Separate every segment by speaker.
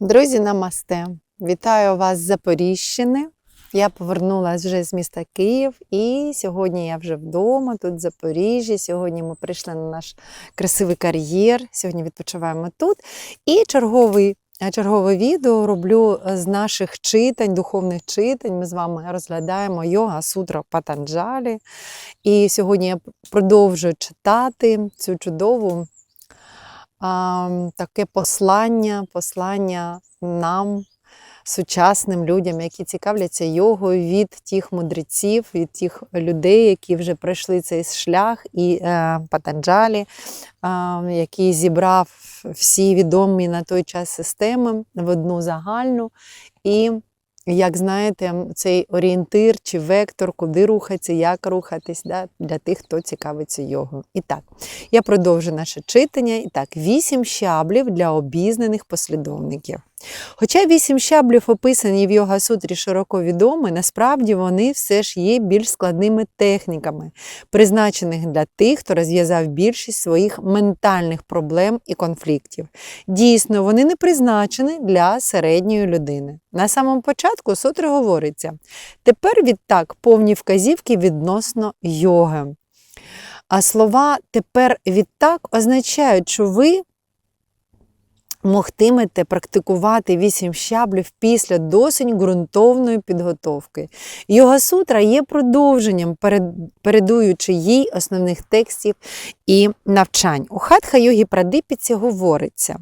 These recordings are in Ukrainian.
Speaker 1: Друзі, намасте! Вітаю вас з Запоріжщини. Я повернулася вже з міста Київ, і сьогодні я вже вдома, тут в Запоріжжі. Сьогодні ми прийшли на наш красивий кар'єр. Сьогодні відпочиваємо тут. І черговий, е, чергове відео роблю з наших читань, духовних читань. Ми з вами розглядаємо йога сутра Патанджалі. І сьогодні я продовжую читати цю чудову таке послання, послання нам, сучасним людям, які цікавляться йогою від тих мудреців, від тих людей, які вже пройшли цей шлях, і е, Патанджалі, е, який зібрав всі відомі на той час системи в одну загальну. І як знаєте, цей орієнтир чи вектор, куди рухатися, як рухатись, да, для тих, хто цікавиться його. І так, я продовжу наше читання. І так, вісім щаблів для обізнаних послідовників. Хоча вісім щаблів описані в йога сутрі широко відомі, насправді вони все ж є більш складними техніками, призначених для тих, хто розв'язав більшість своїх ментальних проблем і конфліктів. Дійсно, вони не призначені для середньої людини. На самому початку сутри говориться: тепер відтак повні вказівки відносно йоги. А слова тепер відтак означають, що ви могтимете практикувати вісім щаблів після досить ґрунтовної підготовки. Йога сутра є продовженням, передуючи їй основних текстів і навчань. У хатха йогі Прадипіці говориться.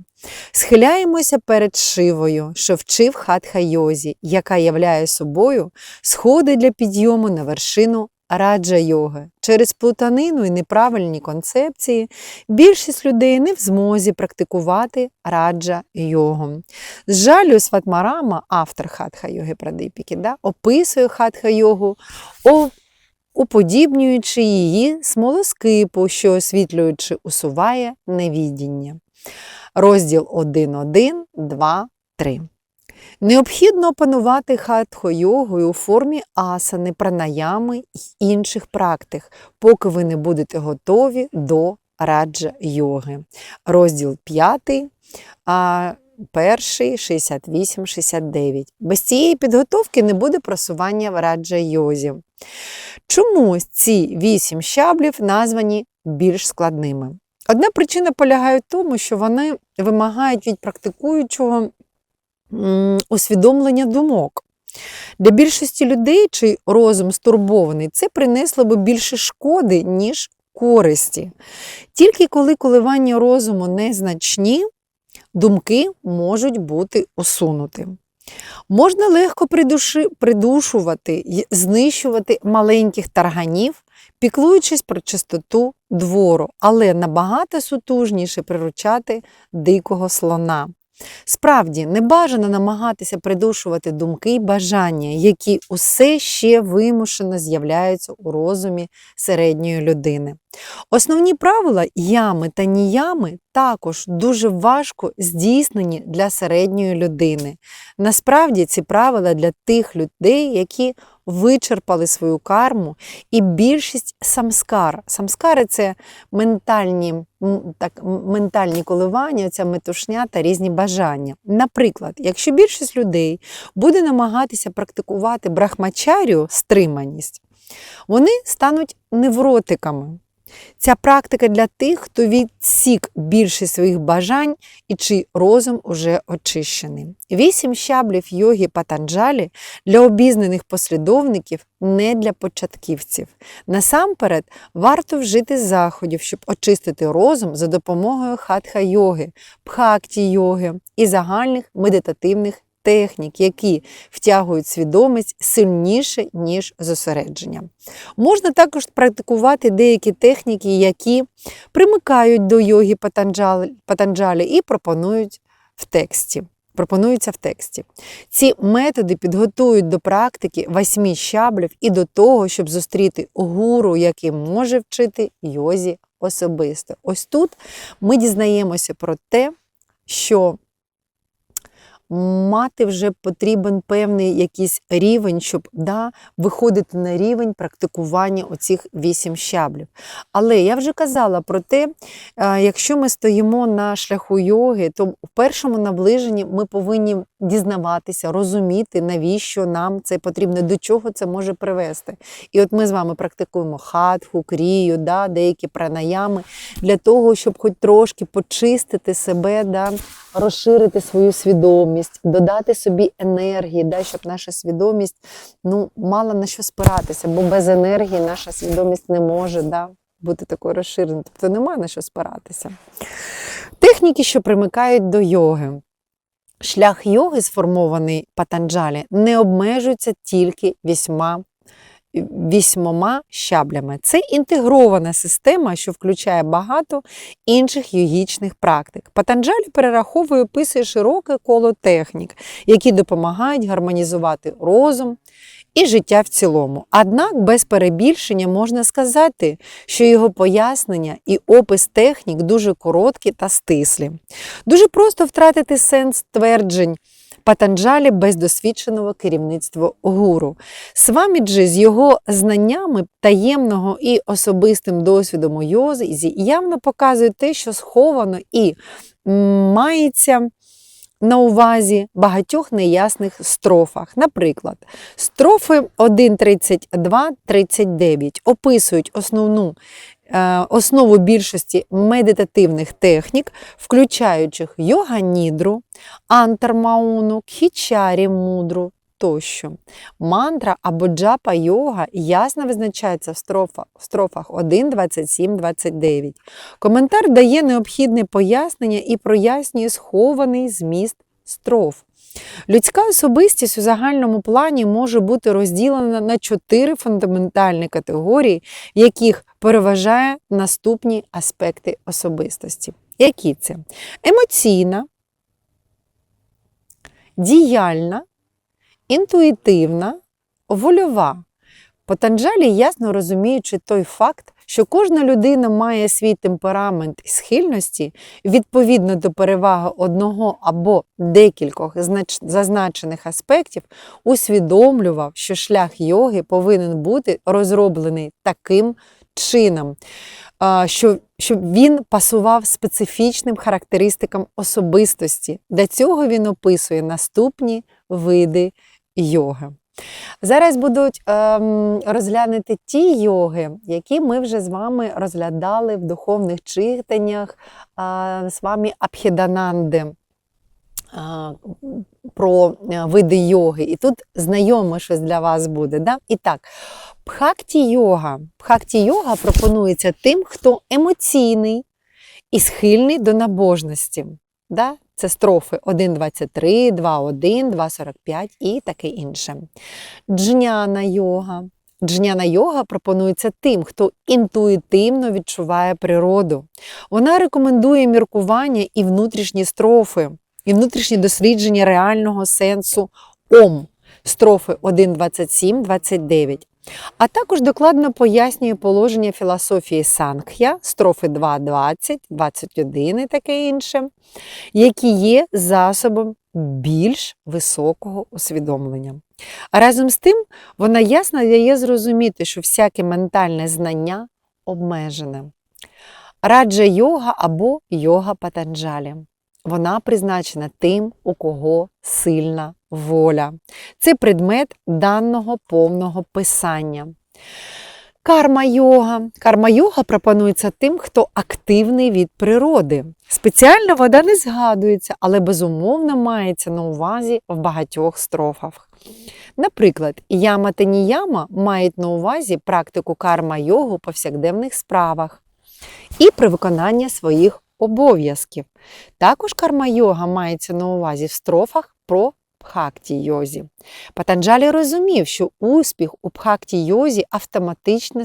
Speaker 1: Схиляємося перед Шивою, що вчив хатха йозі, яка являє собою сходи для підйому на вершину раджа йоги. Через плутанину і неправильні концепції більшість людей не в змозі практикувати раджа йогу. З жалю Сватмарама, автор хатха йоги Прадипіки, да, описує хатха йогу, уподібнюючи її смолоскипу, що освітлюючи, усуває невідіння. Розділ 1.1, 2, 3. Необхідно опанувати хатхо-йогою у формі асани, пранаями й інших практик, поки ви не будете готові до раджа йоги. Розділ 5, а перший 68-69. Без цієї підготовки не буде просування в раджа йозі. Чомусь ці вісім щаблів названі більш складними. Одна причина полягає в тому, що вони вимагають від практикуючого усвідомлення думок. Для більшості людей, чий розум стурбований, це принесло би більше шкоди, ніж користі. Тільки коли коливання розуму незначні, думки можуть бути усунуті. Можна легко придуши, придушувати і знищувати маленьких тарганів, піклуючись про чистоту двору, але набагато сутужніше приручати дикого слона. Справді, не бажано намагатися придушувати думки й бажання, які усе ще вимушено з'являються у розумі середньої людини. Основні правила ями та ніями також дуже важко здійснені для середньої людини. Насправді ці правила для тих людей, які вичерпали свою карму, і більшість самскар. Самскари це ментальні так, ментальні коливання, ця метушня та різні бажання. Наприклад, якщо більшість людей буде намагатися практикувати брахмачарю, стриманість, вони стануть невротиками. Ця практика для тих, хто відсік більшість своїх бажань і чий розум уже очищений. Вісім щаблів йоги Патанджалі для обізнаних послідовників не для початківців. Насамперед, варто вжити заходів, щоб очистити розум за допомогою хатха йоги, пхакті йоги і загальних медитативних технік, які втягують свідомість сильніше, ніж зосередження. Можна також практикувати деякі техніки, які примикають до йоги патанджалі і пропонують в тексті. Пропонуються в тексті. Ці методи підготують до практики восьмі щаблів і до того, щоб зустріти гуру, який може вчити йозі особисто. Ось тут ми дізнаємося про те, що мати вже потрібен певний якийсь рівень, щоб да, виходити на рівень практикування оцих вісім щаблів. Але я вже казала про те, е, якщо ми стоїмо на шляху йоги, то в першому наближенні ми повинні дізнаватися, розуміти, навіщо нам це потрібно, до чого це може привести. І от ми з вами практикуємо хатху, крію, да, деякі пранаями для того, щоб хоч трошки почистити себе, да, розширити свою свідомість, додати собі енергії, да, щоб наша свідомість ну, мала на що спиратися, бо без енергії наша свідомість не може да, бути такою розширеною. Тобто немає на що спиратися. Техніки, що примикають до йоги. Шлях йоги, сформований Патанджалі, не обмежується тільки вісьма вісьмома щаблями. Це інтегрована система, що включає багато інших йогічних практик. Патанджалі перераховує, описує широке коло технік, які допомагають гармонізувати розум. І життя в цілому. Однак без перебільшення можна сказати, що його пояснення і опис технік дуже короткі та стислі. Дуже просто втратити сенс тверджень Патанджалі без досвідченого керівництва гуру. Сваміджі з його знаннями таємного і особистим досвідом у йозі явно показує те, що сховано і мається. На увазі багатьох неясних строфах. Наприклад, строфи 1.32-39 описують основну Е, основу більшості медитативних технік, включаючих йога-нідру, антармауну, кхічарі мудру тощо. Мантра або джапа йога ясно визначається в строфах, в строфах 1, 27, 29. Коментар дає необхідне пояснення і прояснює схований зміст строф. Людська особистість у загальному плані може бути розділена на чотири фундаментальні категорії, в яких переважає наступні аспекти особистості. Які це? Емоційна, діяльна, інтуїтивна, вольова. Патанджалі ясно розуміючи той факт, що кожна людина має свій темперамент і схильності відповідно до переваги одного або декількох зазначених аспектів, усвідомлював, що шлях йоги повинен бути розроблений таким чином, щоб він пасував специфічним характеристикам особистості. Для цього він описує наступні види йоги. Зараз будуть ем, розглянути ті йоги, які ми вже з вами розглядали в духовних читаннях е, з вами Абхідананди. Про е, види йоги. І тут знайоме щось для вас буде. Да? І так, пхакті йога. Пхакті йога пропонується тим, хто емоційний і схильний до набожності. Да? Це строфи 1.23, 2.1, 2.45 і таке інше. Джняна йога. Джняна йога пропонується тим, хто інтуїтивно відчуває природу. Вона рекомендує міркування і внутрішні строфи, і внутрішні дослідження реального сенсу ом. Строфи 1.27, 29. А також докладно пояснює положення філософії Сангх'я, строфи 2.20, 21 і таке інше, які є засобом більш високого усвідомлення. Разом з тим, вона ясно дає зрозуміти, що всяке ментальне знання обмежене. Раджа йога або йога патанджалі. Вона призначена тим, у кого сильна воля. Це предмет даного повного писання. Карма йога. Карма йога пропонується тим, хто активний від природи. Спеціальна вода не згадується, але безумовно мається на увазі в багатьох строфах. Наприклад, яма та ніяма мають на увазі практику карма йогу у повсякденних справах і при виконанні своїх обов'язків. Також карма йога мається на увазі в строфах про Пхакті йозі. Патанджалі розумів, що успіх у Пхакті йозі автоматично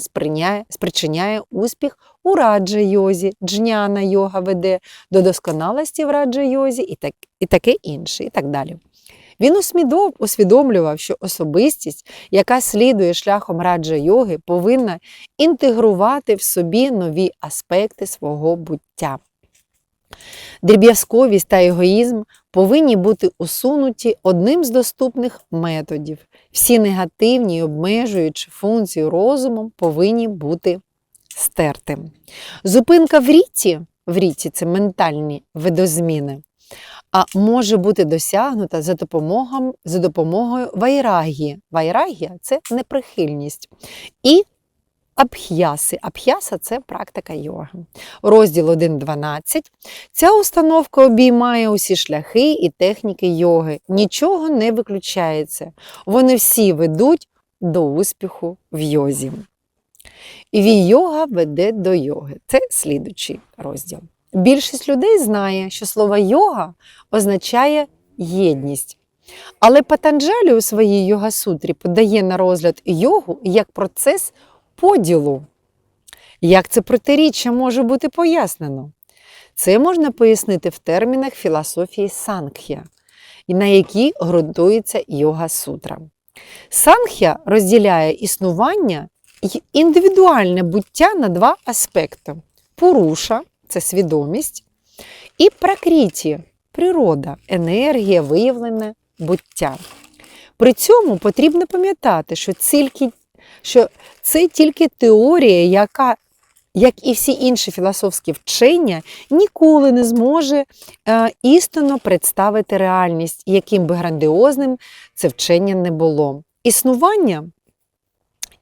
Speaker 1: спричиняє успіх у раджа йозі, джняна йога веде до досконалості в раджа йозі і, так, і таке інше, і так далі. Він усвідомлював, що особистість, яка слідує шляхом раджа йоги, повинна інтегрувати в собі нові аспекти свого буття. Дріб'язковість та егоїзм повинні бути усунуті одним з доступних методів. Всі негативні обмежуючі функції розумом повинні бути стерти. Зупинка в ріті, в ріті це ментальні видозміни, а може бути досягнута за допомогою, за допомогою вайрагії. Вайрагія це неприхильність. І Абх'яси. Абх'яса це практика йоги. Розділ 1.12. Ця установка обіймає усі шляхи і техніки йоги. Нічого не виключається. Вони всі ведуть до успіху в йозі. Вій-йога веде до йоги. Це слідучий розділ. Більшість людей знає, що слово йога означає єдність. Але Патанджалі у своїй йога-сутрі подає на розгляд йогу як процес поділу. Як це протиріччя може бути пояснено? Це можна пояснити в термінах філософії Санkhya, на які ґрунтується йога сутра. Санх'я розділяє існування і індивідуальне буття на два аспекти: пуруша це свідомість, і пракріті природа, енергія, виявлене буття. При цьому потрібно пам'ятати, що тільки що це тільки теорія, яка, як і всі інші філософські вчення, ніколи не зможе е, істинно представити реальність, яким би грандіозним це вчення не було. Існування,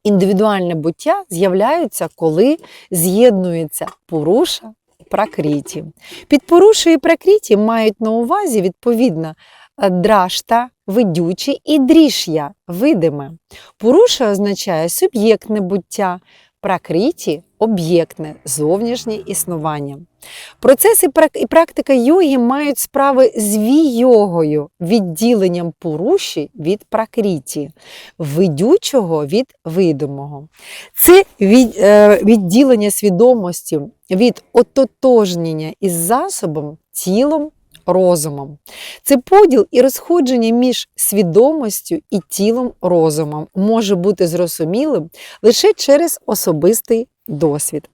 Speaker 1: індивідуальне буття з'являються, коли з'єднується поруша і пракріті. Під поруша і пракріті мають на увазі відповідно драшта, видючі і дріш'я видиме. Пуруша означає суб'єктне буття, пракріті об'єктне, зовнішнє існування. Процеси і практика йоги мають справи з війогою, відділенням пуруші від пракріті, видючого від видимого. Це від, е, відділення свідомості від ототожнення із засобом, тілом розумом. Це поділ і розходження між свідомістю і тілом розумом може бути зрозумілим лише через особистий досвід.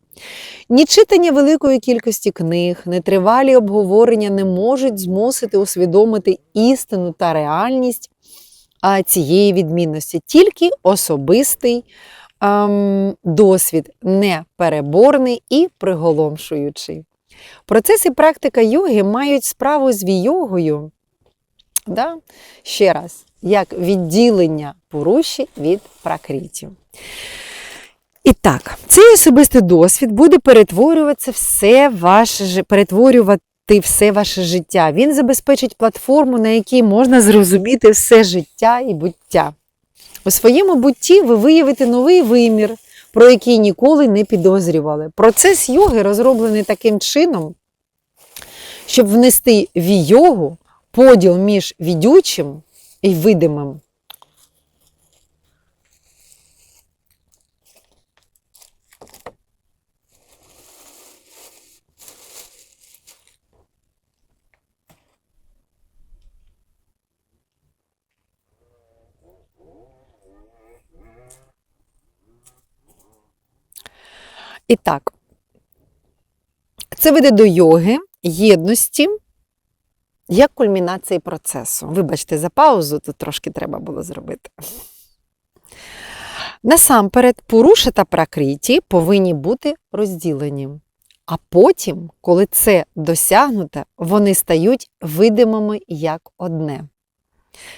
Speaker 1: Ні читання великої кількості книг, нетривалі обговорення не можуть змусити усвідомити істину та реальність цієї відмінності, тільки особистий ем, досвід, непереборний і приголомшуючий. Процес і практика йоги мають справу з війогою, да? ще раз, як відділення поруші від пракрітів. І так, цей особистий досвід буде перетворюватися все ваше перетворювати все ваше життя. Він забезпечить платформу, на якій можна зрозуміти все життя і буття. У своєму бутті ви виявите новий вимір, про який ніколи не підозрювали. Процес йоги розроблений таким чином, щоб внести в йогу поділ між відючим і видимим. І так, це веде до йоги, єдності, як кульмінації процесу. Вибачте, за паузу тут трошки треба було зробити. Насамперед, поруша та пракриті повинні бути розділені. А потім, коли це досягнуте, вони стають видимими як одне.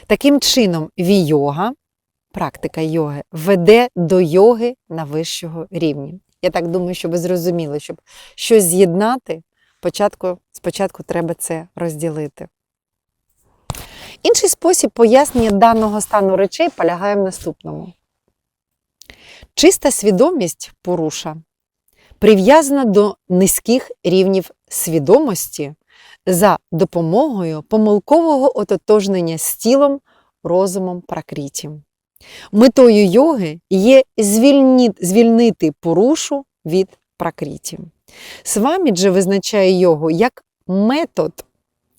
Speaker 1: Таким чином, вій-йога, практика йоги, веде до йоги на вищого рівня. Я так думаю, що ви зрозуміли, щоб щось з'єднати, спочатку, спочатку треба це розділити. Інший спосіб пояснення даного стану речей полягає в наступному. Чиста свідомість поруша прив'язана до низьких рівнів свідомості за допомогою помилкового ототожнення з тілом, розумом пракріті. Метою йоги є звільнити порушу від пракріті. Сваміджа визначає йогу як метод,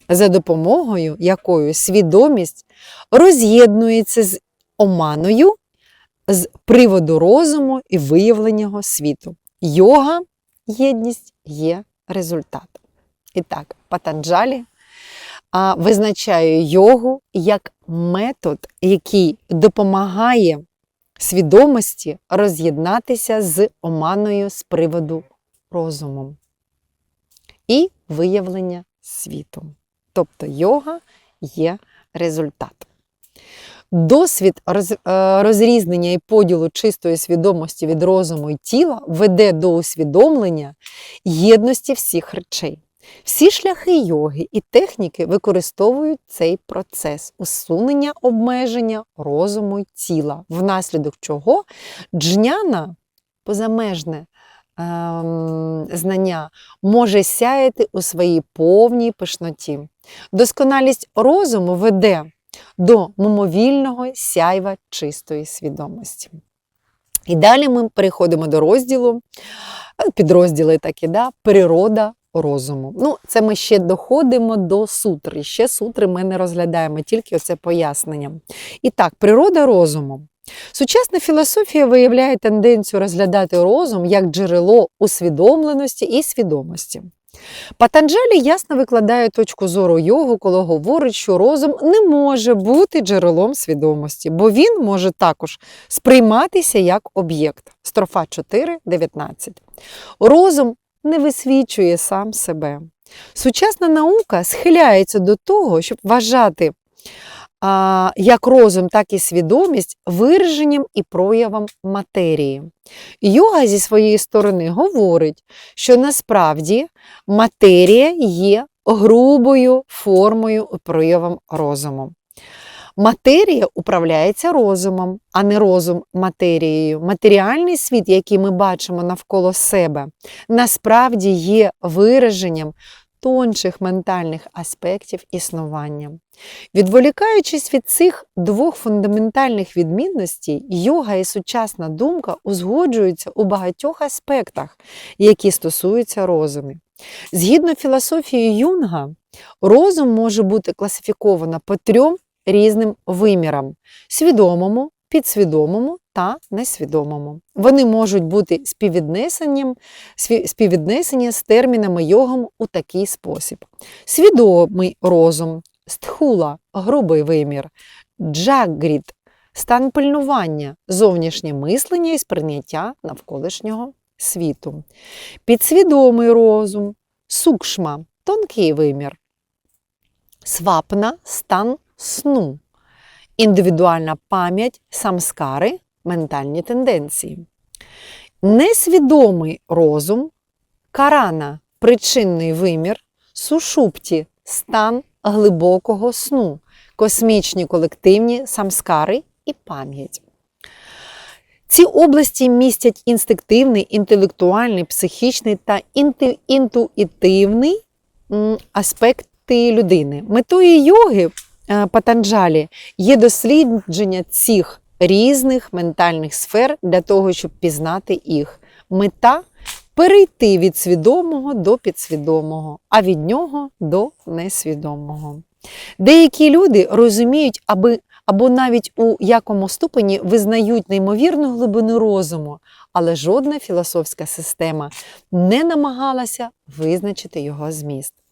Speaker 1: за допомогою якої свідомість роз'єднується з оманою з приводу розуму і виявленого світу. Йога, єдність є результат. І так, Патанджалі визначаю йогу як метод, який допомагає свідомості роз'єднатися з оманою з приводу розумом і виявлення світу. Тобто йога є результат. Досвід е, розрізнення і поділу чистої свідомості від розуму і тіла веде до усвідомлення єдності всіх речей. Всі шляхи йоги і техніки використовують цей процес усунення обмеження розуму й тіла, внаслідок чого джняна, позамежне ем, знання, може сяяти у своїй повній пишноті. Досконалість розуму веде до мимовільного сяйва чистої свідомості. І далі ми переходимо до розділу, е, підрозділи такі, да, природа розуму. Ну, це ми ще доходимо до сутри. Ще сутри ми не розглядаємо, тільки оце пояснення. І так, природа розуму. Сучасна філософія виявляє тенденцію розглядати розум як джерело усвідомленості і свідомості. Патанджалі ясно викладає точку зору йогу, коли говорить, що розум не може бути джерелом свідомості, бо він може також сприйматися як об'єкт. Строфа 4.19. Розум не висвічує сам себе. Сучасна наука схиляється до того, щоб вважати а, як розум, так і свідомість вираженням і проявом матерії. Йога зі своєї сторони говорить, що насправді матерія є грубою формою і проявом розуму. Матерія управляється розумом, а не розум матерією. Матеріальний світ, який ми бачимо навколо себе, насправді є вираженням тончих ментальних аспектів існування. Відволікаючись від цих двох фундаментальних відмінностей, йога і сучасна думка узгоджуються у багатьох аспектах, які стосуються розуму. Згідно філософії Юнга, розум може бути класифіковано по трьом різним вимірам: свідомому, підсвідомому та несвідомому. Вони можуть бути співвіднесені з термінами йогом у такий спосіб: свідомий розум, стхула грубий вимір, джагріт стан пильнування, зовнішнє мислення і сприйняття навколишнього світу, підсвідомий розум, сукшма тонкий вимір, свапна стан сну, індивідуальна пам'ять, самскари, ментальні тенденції. Несвідомий розум, карана причинний вимір, сушупті стан глибокого сну, космічні колективні самскари і пам'ять. Ці області містять інстинктивний, інтелектуальний, психічний та інтуїтивний аспекти людини. Метою йоги Патанджалі є дослідження цих різних ментальних сфер для того, щоб пізнати їх. Мета перейти від свідомого до підсвідомого, а від нього до несвідомого. Деякі люди розуміють, аби або навіть у якому ступені визнають неймовірну глибину розуму, але жодна філософська система не намагалася визначити його зміст.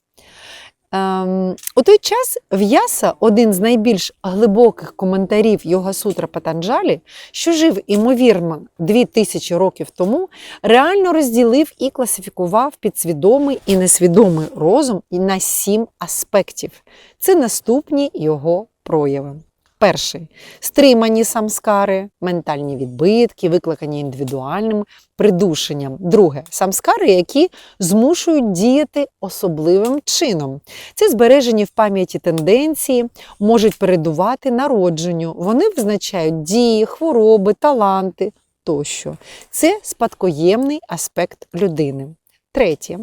Speaker 1: Ем, у той час В'яса, один з найбільш глибоких коментарів Йога Сутра Патанджалі, що жив, імовірно, дві тисячі років тому, реально розділив і класифікував підсвідомий і несвідомий розум на сім аспектів. Це наступні його прояви. Перший стримані самскари, ментальні відбитки, викликані індивідуальним придушенням. Друге самскари, які змушують діяти особливим чином. Це збережені в пам'яті тенденції, можуть передувати народженню. Вони визначають дії, хвороби, таланти тощо. Це спадкоємний аспект людини. Третє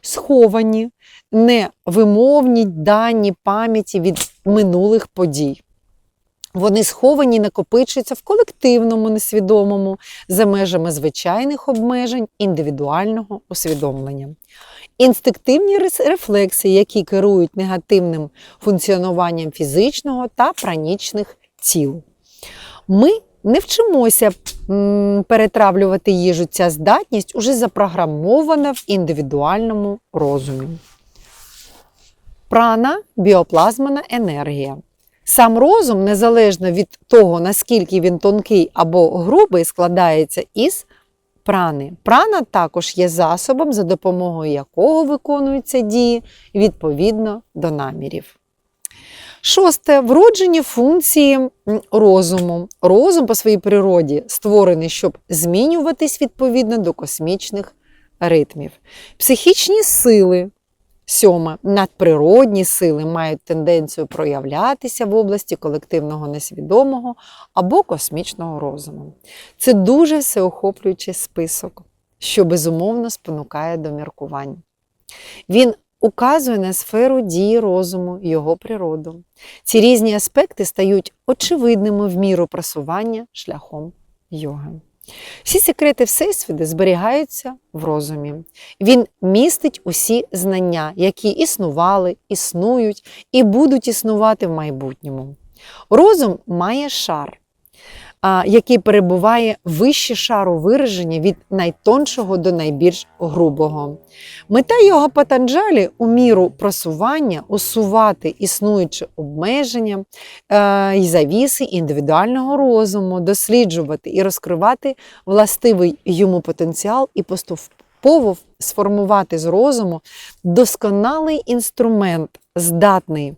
Speaker 1: сховані невимовні дані пам'яті від минулих подій. Вони сховані, накопичуються в колективному, несвідомому, за межами звичайних обмежень індивідуального усвідомлення. Інстинктивні рефлекси, які керують негативним функціонуванням фізичного та пранічних тіл. Ми не вчимося перетравлювати їжу. Ця здатність уже запрограмована в індивідуальному розумі. Прана біоплазмана енергія. Сам розум, незалежно від того, наскільки він тонкий або грубий, складається із прани. Прана також є засобом, за допомогою якого виконуються дії відповідно до намірів. Шосте вроджені функції розуму. Розум по своїй природі створений, щоб змінюватись відповідно до космічних ритмів. Психічні сили. Сьоме, надприродні сили мають тенденцію проявлятися в області колективного несвідомого або космічного розуму. Це дуже всеохоплюючий список, що безумовно спонукає до міркувань. Він указує на сферу дії розуму його природу. Ці різні аспекти стають очевидними в міру просування шляхом йоги. Всі секрети Всесвіти зберігаються в розумі. Він містить усі знання, які існували, існують і будуть існувати в майбутньому. Розум має шар, який перебуває вище шару вираження від найтоншого до найбільш грубого. Мета його патанджалі у міру просування усувати існуючі обмеження е, і завіси індивідуального розуму, досліджувати і розкривати властивий йому потенціал і поступово сформувати з розуму досконалий інструмент, здатний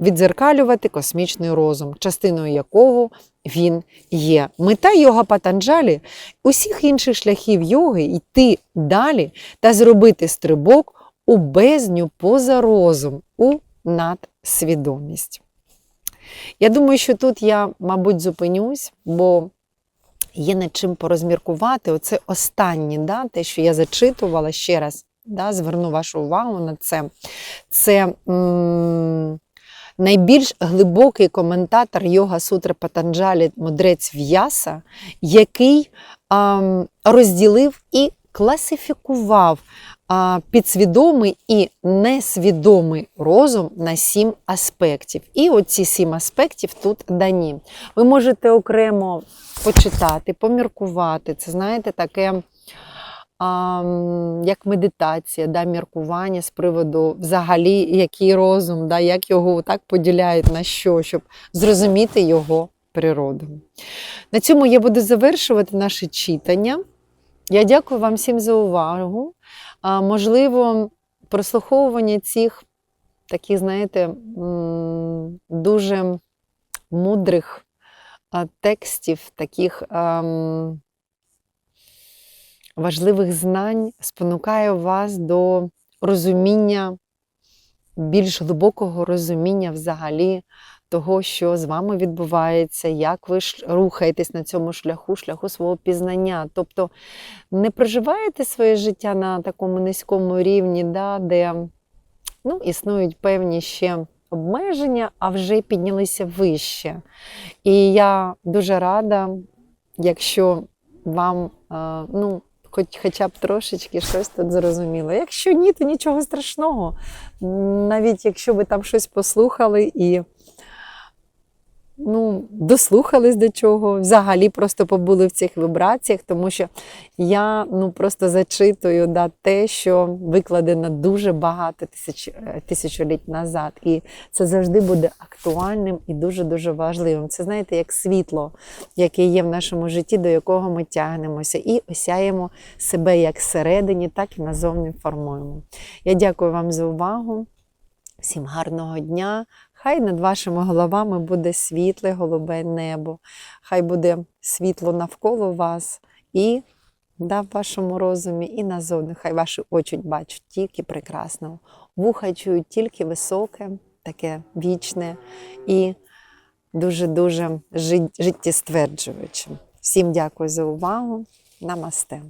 Speaker 1: відзеркалювати космічний розум, частиною якого він є. Мета йога Патанджалі усіх інших шляхів йоги йти далі та зробити стрибок у бездню поза розум, у надсвідомість. Я думаю, що тут я, мабуть, зупинюсь, бо є над чим порозміркувати. Оце останнє, да, те, що я зачитувала ще раз, да, зверну вашу увагу на це. Це м, найбільш глибокий коментатор Йога Сутри Патанджалі, мудрець В'яса, який ам, розділив і класифікував а, підсвідомий і несвідомий розум на сім аспектів. І оці сім аспектів тут дані. Ви можете окремо почитати, поміркувати. Це, знаєте, таке. Як медитація, да, міркування з приводу взагалі, який розум, да, як його так поділяють на що, щоб зрозуміти його природу. На цьому я буду завершувати наше читання. Я дякую вам всім за увагу. Можливо, прослуховування цих таких, знаєте, дуже мудрих текстів, таких важливих знань спонукає вас до розуміння, більш глибокого розуміння взагалі того, що з вами відбувається, як ви рухаєтесь на цьому шляху, шляху свого пізнання. Тобто не проживаєте своє життя на такому низькому рівні, да, де ну, існують певні ще обмеження, а вже піднялися вище. І я дуже рада, якщо вам ну, хоч, хоча б трошечки щось тут зрозуміло. Якщо ні, то нічого страшного. Навіть якщо ви там щось послухали і ну, дослухались до чого, взагалі просто побули в цих вібраціях, тому що я ну, просто зачитую да, те, що викладено дуже багато тисяч, е, тисячоліть назад. І це завжди буде актуальним і дуже-дуже важливим. Це знаєте, як світло, яке є в нашому житті, до якого ми тягнемося, і осяємо себе як всередині, так і назовні формуємо. Я дякую вам за увагу. Всім гарного дня! Хай над вашими головами буде світле голубе небо, хай буде світло навколо вас і да, в вашому розумі, і назовні. Хай ваші очі бачать тільки прекрасного. Вуха чують тільки високе, таке вічне і дуже-дуже життєстверджуюче. Всім дякую за увагу. Намасте.